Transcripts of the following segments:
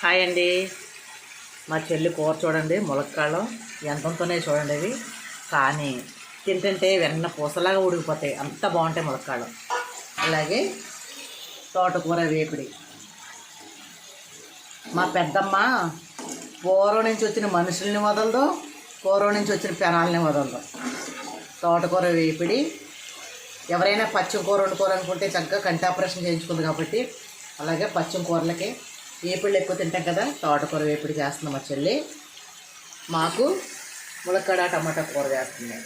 Hi అండి. మా చెల్లి కూర చూడండి ములక్కాళ్ళం. ఎంతంతోనే చూడండి ఇవి కానీ తింటుంటే వెన్న పూసలాగా ఉడికిపోతాయి. అంత బాగుంటాయి ములక్కాళ్ళం. అలాగే తోటకూర వేపిడి. మా పెద్దమ్మ పూర్వం నుంచి వచ్చిన మనుషుల్ని వదలదు పూర్వం నుంచి వచ్చిన పెనాలని వదలదు. తోటకూర వేపిడి. ఎవరైనా పచ్చి కూర వండుకోవాలనుకుంటే చక్కగా కంటి ఆపరేషన్ చేయించుకుంది కాబట్టి అలాగే పచ్చి కూరలకి వేపుళ్ళు ఎక్కువ తింటాం కదా తోటకూర వేపుడు చేస్తున్నాం మా చెల్లి. మాకు ములక్కాడ టమాటా కూర చేస్తుంది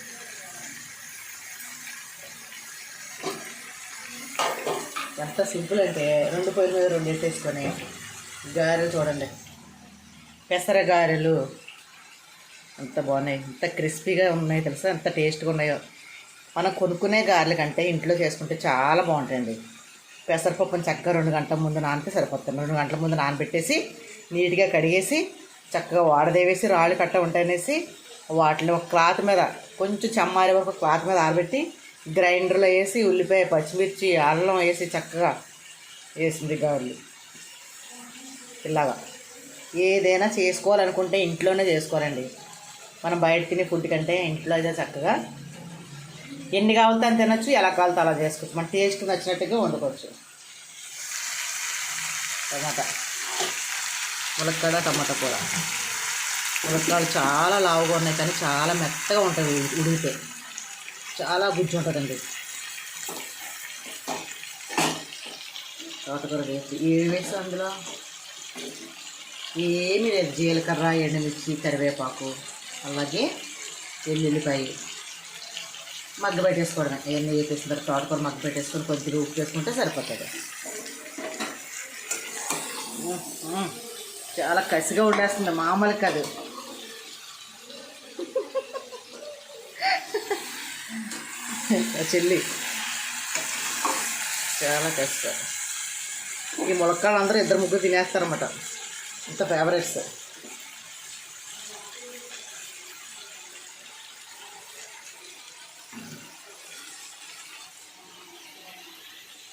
ఎంత సింపుల్ అంటే రెండు పొయ్యిల మీద రెండు వేసేసుకొని గారెలు చూడండి. పెసర గారెలు ఎంత బాగున్నాయి. ఎంత క్రిస్పీగా ఉన్నాయి తెలుసా? ఎంత టేస్ట్గా ఉన్నాయో. మనం కొనుక్కునే గారెల కంటే ఇంట్లో చేసుకుంటే చాలా బాగుంటాయండి. పెసరపప్పుని చక్కగా రెండు గంటల ముందు నానితే సరిపోతుంది. రెండు గంటల ముందు నానబెట్టేసి నీట్గా కడిగేసి చక్కగా వాడదేవేసి రాళ్ళు కట్ట ఉంటాయనేసి వాటిని ఒక క్లాత్ మీద కొంచెం చమ్మారి వరకు క్లాత్ మీద ఆరబెట్టి గ్రైండర్లో వేసి ఉల్లిపాయ పచ్చిమిర్చి అల్లం వేసి చక్కగా వేసింది గారెలు. ఇలాగా. ఏదైనా చేసుకోవాలనుకుంటే ఇంట్లోనే చేసుకోవాలండి. మనం బయట తినే ఫుడ్ కంటే ఇంట్లో అయితే చక్కగా ఎన్ని కావాలితే అని తినచ్చు ఎలా కావాలితే అలా చేసుకోవచ్చు. మన టేస్ట్ నచ్చినట్టుగా వండుకోవచ్చు. టమాటా. ములక్కాడ టమాటా కూర. ములక్కాడలు చాలా లావుగా ఉన్నాయి కానీ చాలా మెత్తగా ఉంటుంది ఉడిగితే చాలా గుజ్జు ఉంటుందండి. తోటకూర వేసి ఏమి వేసి అందులో? ఏమి లేదు. జీలకర్ర ఎండుమిర్చి కరివేపాకు అలాగే వెల్లుల్లిపాయ మగ్గ పెట్టేసుకోవడమే. ఇవన్నీ వేసేసిన తర్వాత తోటకూర మగ్గ పెట్టేసుకొని కొద్దిగా ఉప్పు వేసుకుంటే సరిపోతుంది. చాలా కసిగా ఉండేస్తుంది మామూలు కాదు. చెల్లి. చాలా కష్టం. ఈ ములక్కాళ్ళు అందరూ ఇద్దరు ముగ్గురు తినేస్తారన్నమాట. ఇంత ఫేవరెట్స్